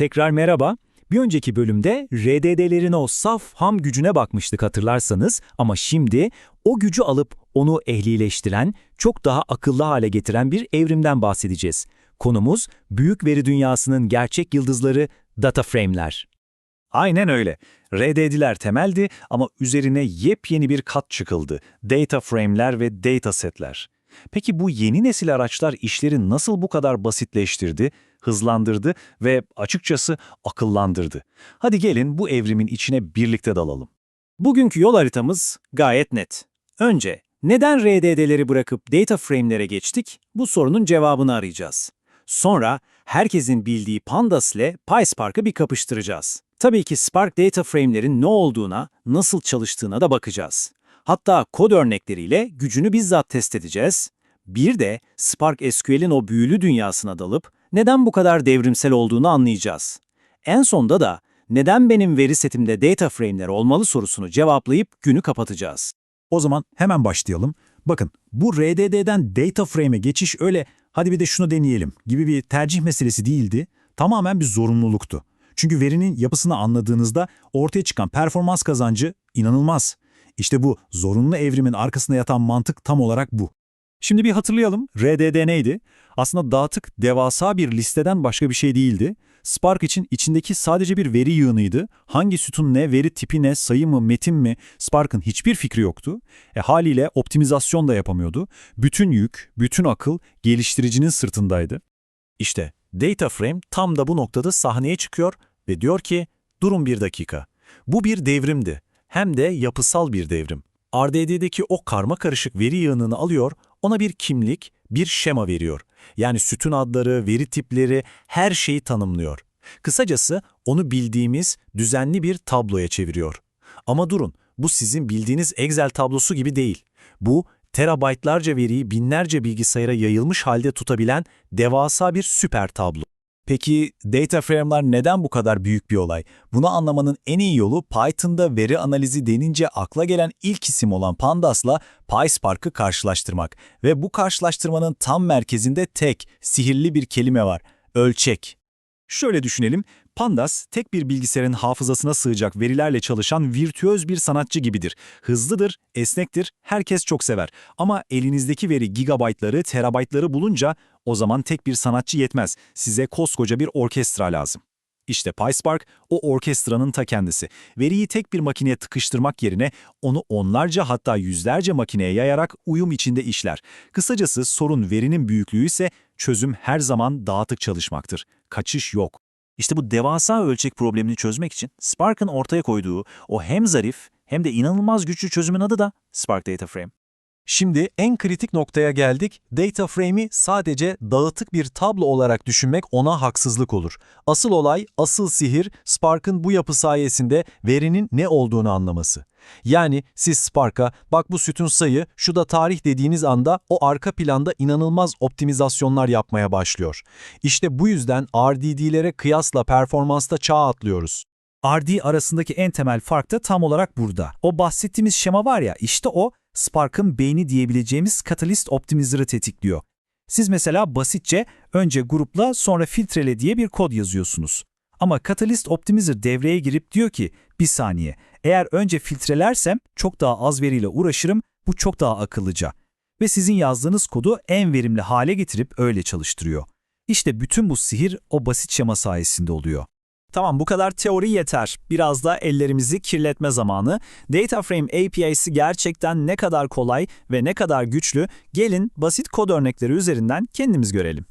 Tekrar merhaba. Bir önceki bölümde RDD'lerin o saf ham gücüne bakmıştık hatırlarsanız ama şimdi o gücü alıp onu ehlileştiren, çok daha akıllı hale getiren bir evrimden bahsedeceğiz. Konumuz büyük veri dünyasının gerçek yıldızları data frame'ler. Aynen öyle. RDD'ler temeldi ama üzerine yepyeni bir kat çıkıldı. Data frame'ler ve data setler. Peki bu yeni nesil araçlar işleri nasıl bu kadar basitleştirdi, hızlandırdı ve açıkçası akıllandırdı? Hadi gelin bu evrimin içine birlikte dalalım. Bugünkü yol haritamız gayet net. Önce neden RDD'leri bırakıp data frame'lere geçtik? Bu sorunun cevabını arayacağız. Sonra herkesin bildiği Pandas ile PySpark'ı bir kapıştıracağız. Tabii ki Spark Data Frame'lerin ne olduğuna, nasıl çalıştığına da bakacağız. Hatta kod örnekleriyle gücünü bizzat test edeceğiz. Bir de Spark SQL'in o büyülü dünyasına dalıp neden bu kadar devrimsel olduğunu anlayacağız. En sonda da neden benim veri setimde data frame'ler olmalı sorusunu cevaplayıp günü kapatacağız. O zaman hemen başlayalım. Bakın bu RDD'den data frame'e geçiş öyle hadi bir de şunu deneyelim gibi bir tercih meselesi değildi. Tamamen bir zorunluluktu. Çünkü verinin yapısını anladığınızda ortaya çıkan performans kazancı inanılmaz. İşte bu zorunlu evrimin arkasında yatan mantık tam olarak bu. Şimdi bir hatırlayalım. RDD neydi? Aslında dağıtık, devasa bir listeden başka bir şey değildi. Spark için içindeki sadece bir veri yığınıydı. Hangi sütun ne, veri tipi ne, sayı mı, metin mi? Spark'ın hiçbir fikri yoktu. E, haliyle optimizasyon da yapamıyordu. Bütün yük, bütün akıl geliştiricinin sırtındaydı. İşte Data Frame tam da bu noktada sahneye çıkıyor ve diyor ki, durun bir dakika. Bu bir devrimdi. Hem de yapısal bir devrim. RDD'deki o karma karışık veri yığınını alıyor, ona bir kimlik, bir şema veriyor. Yani sütun adları, veri tipleri, her şeyi tanımlıyor. Kısacası onu bildiğimiz düzenli bir tabloya çeviriyor. Ama durun, bu sizin bildiğiniz Excel tablosu gibi değil. Bu, terabaytlarca veriyi binlerce bilgisayara yayılmış halde tutabilen devasa bir süper tablo. Peki data frame'ler neden bu kadar büyük bir olay? Bunu anlamanın en iyi yolu Python'da veri analizi denince akla gelen ilk isim olan Pandas'la PySpark'ı karşılaştırmak. Ve bu karşılaştırmanın tam merkezinde tek, sihirli bir kelime var. Ölçek. Şöyle düşünelim, Pandas tek bir bilgisayarın hafızasına sığacak verilerle çalışan virtüöz bir sanatçı gibidir. Hızlıdır, esnektir, herkes çok sever. Ama elinizdeki veri gigabaytları, terabaytları bulunca o zaman tek bir sanatçı yetmez. Size koskoca bir orkestra lazım. İşte PySpark o orkestranın ta kendisi. Veriyi tek bir makineye tıkıştırmak yerine onu onlarca hatta yüzlerce makineye yayarak uyum içinde işler. Kısacası sorun verinin büyüklüğü ise çözüm her zaman dağıtık çalışmaktır. Kaçış yok. İşte bu devasa ölçek problemini çözmek için Spark'ın ortaya koyduğu o hem zarif hem de inanılmaz güçlü çözümün adı da Spark Data Frame. Şimdi en kritik noktaya geldik. Data Frame'i sadece dağıtık bir tablo olarak düşünmek ona haksızlık olur. Asıl olay, asıl sihir Spark'ın bu yapı sayesinde verinin ne olduğunu anlaması. Yani siz Spark'a bak bu sütun sayı, şu da tarih dediğiniz anda o arka planda inanılmaz optimizasyonlar yapmaya başlıyor. İşte bu yüzden RDD'lere kıyasla performansta çağ atlıyoruz. RD arasındaki en temel fark da tam olarak burada. O bahsettiğimiz şema var ya, işte o Spark'ın beyni diyebileceğimiz Catalyst Optimizer'ı tetikliyor. Siz mesela basitçe önce grupla sonra filtrele diye bir kod yazıyorsunuz. Ama Catalyst Optimizer devreye girip diyor ki bir saniye eğer önce filtrelersem çok daha az veriyle uğraşırım bu çok daha akıllıca. Ve sizin yazdığınız kodu en verimli hale getirip öyle çalıştırıyor. İşte bütün bu sihir o basit şema sayesinde oluyor. Tamam bu kadar teori yeter. Biraz da ellerimizi kirletme zamanı. DataFrame API'si gerçekten ne kadar kolay ve ne kadar güçlü gelin basit kod örnekleri üzerinden kendimiz görelim.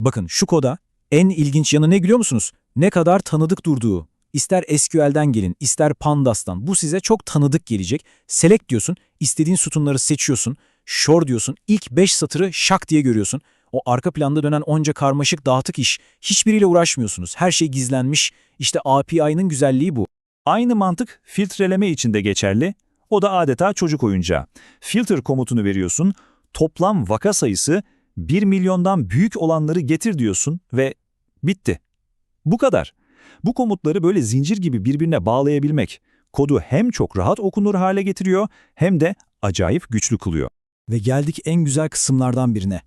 Bakın şu koda en ilginç yanı ne biliyor musunuz? Ne kadar tanıdık durduğu. İster SQL'den gelin, ister Pandas'tan. Bu size çok tanıdık gelecek. Select diyorsun, istediğin sütunları seçiyorsun. Shore diyorsun, ilk 5 satırı şak diye görüyorsun. O arka planda dönen onca karmaşık dağıtık iş. Hiçbiriyle uğraşmıyorsunuz. Her şey gizlenmiş. İşte API'nin güzelliği bu. Aynı mantık filtreleme için de geçerli. O da adeta çocuk oyuncağı. Filter komutunu veriyorsun, toplam vaka sayısı 1 milyondan büyük olanları getir diyorsun ve bitti. Bu kadar. Bu komutları böyle zincir gibi birbirine bağlayabilmek kodu hem çok rahat okunur hale getiriyor hem de acayip güçlü kılıyor. Ve geldik en güzel kısımlardan birine.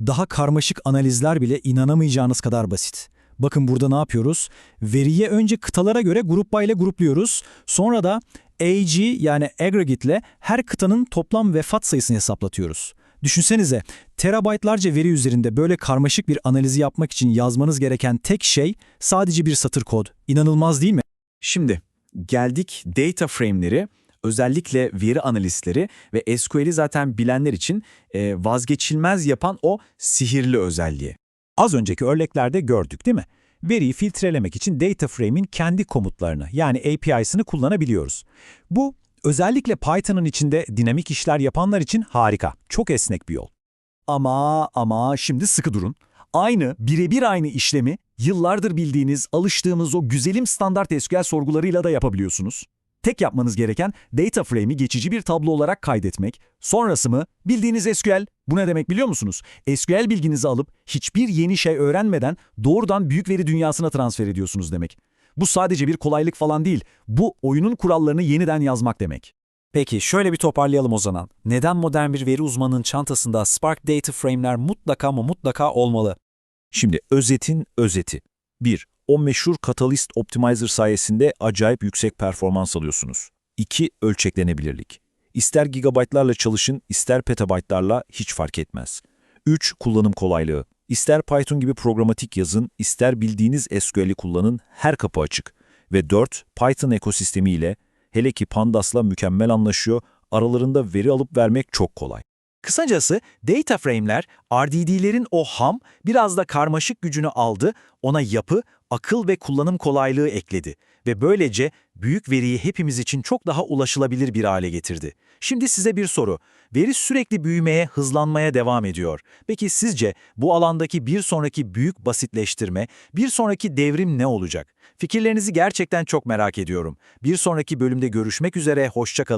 Daha karmaşık analizler bile inanamayacağınız kadar basit. Bakın burada ne yapıyoruz? Veriyi önce kıtalara göre grup ile grupluyoruz. Sonra da AG yani aggregate ile her kıtanın toplam vefat sayısını hesaplatıyoruz. Düşünsenize terabaytlarca veri üzerinde böyle karmaşık bir analizi yapmak için yazmanız gereken tek şey sadece bir satır kod. İnanılmaz değil mi? Şimdi geldik data frame'leri, özellikle veri analistleri ve SQL'i zaten bilenler için e, vazgeçilmez yapan o sihirli özelliği. Az önceki örneklerde gördük değil mi? Veriyi filtrelemek için data frame'in kendi komutlarını yani API'sını kullanabiliyoruz. Bu özellikle Python'ın içinde dinamik işler yapanlar için harika, çok esnek bir yol. Ama ama şimdi sıkı durun. Aynı, birebir aynı işlemi yıllardır bildiğiniz, alıştığımız o güzelim standart SQL sorgularıyla da yapabiliyorsunuz. Tek yapmanız gereken data frame'i geçici bir tablo olarak kaydetmek. Sonrası mı bildiğiniz SQL. Bu ne demek biliyor musunuz? SQL bilginizi alıp hiçbir yeni şey öğrenmeden doğrudan büyük veri dünyasına transfer ediyorsunuz demek. Bu sadece bir kolaylık falan değil. Bu oyunun kurallarını yeniden yazmak demek. Peki şöyle bir toparlayalım o zaman. Neden modern bir veri uzmanının çantasında Spark Data Frame'ler mutlaka ama mutlaka olmalı? Şimdi özetin özeti. 1. O meşhur Catalyst Optimizer sayesinde acayip yüksek performans alıyorsunuz. 2. Ölçeklenebilirlik. İster gigabaytlarla çalışın, ister petabaytlarla hiç fark etmez. 3. Kullanım kolaylığı. İster Python gibi programatik yazın, ister bildiğiniz SQL'i kullanın, her kapı açık. Ve 4. Python ekosistemi ile, hele ki Pandas'la mükemmel anlaşıyor, aralarında veri alıp vermek çok kolay. Kısacası data frame'ler RDD'lerin o ham, biraz da karmaşık gücünü aldı, ona yapı, akıl ve kullanım kolaylığı ekledi ve böylece büyük veriyi hepimiz için çok daha ulaşılabilir bir hale getirdi. Şimdi size bir soru. Veri sürekli büyümeye, hızlanmaya devam ediyor. Peki sizce bu alandaki bir sonraki büyük basitleştirme, bir sonraki devrim ne olacak? Fikirlerinizi gerçekten çok merak ediyorum. Bir sonraki bölümde görüşmek üzere, hoşça kalın.